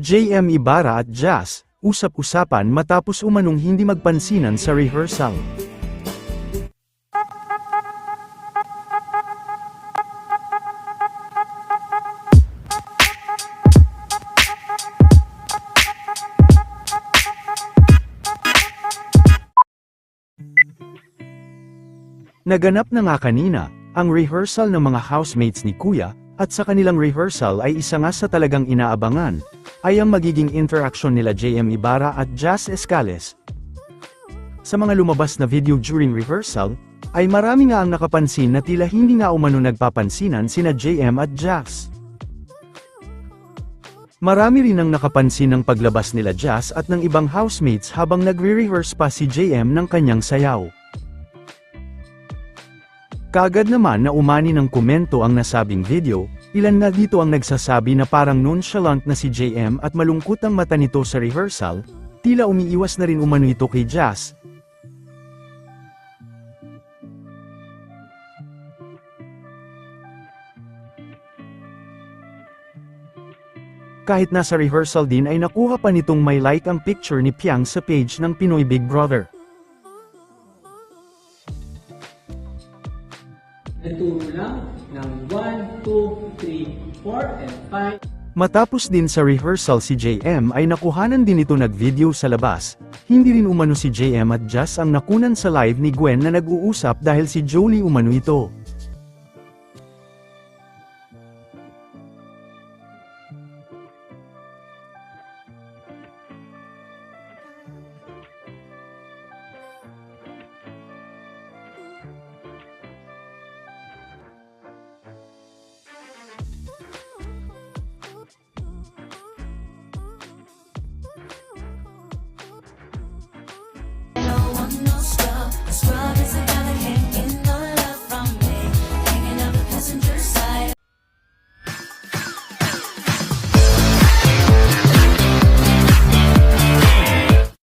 JM Ibarra at Jazz, usap-usapan matapos umanong hindi magpansinan sa rehearsal. Naganap na nga kanina, ang rehearsal ng mga housemates ni Kuya, at sa kanilang rehearsal ay isa nga sa talagang inaabangan, ay ang magiging interaction nila JM Ibarra at Jazz Escales. Sa mga lumabas na video during rehearsal, ay marami nga ang nakapansin na tila hindi nga umano nagpapansinan sina JM at Jazz. Marami rin ang nakapansin ng paglabas nila Jazz at ng ibang housemates habang nagre-rehearse pa si JM ng kanyang sayaw. Kaagad naman na umani ng komento ang nasabing video, ilan na dito ang nagsasabi na parang nonchalant na si JM at malungkot ang mata nito sa rehearsal, tila umiiwas na rin umano ito kay Jazz. Kahit nasa rehearsal din ay nakuha pa nitong may like ang picture ni Piang sa page ng Pinoy Big Brother. Nagturo lang ng 1, 2, 3, 4, and 5. Matapos din sa rehearsal si JM ay nakuhanan din ito nag-video sa labas, hindi rin umano si JM at Jazz ang nakunan sa live ni Gwen na nag-uusap dahil si Jolie umano ito.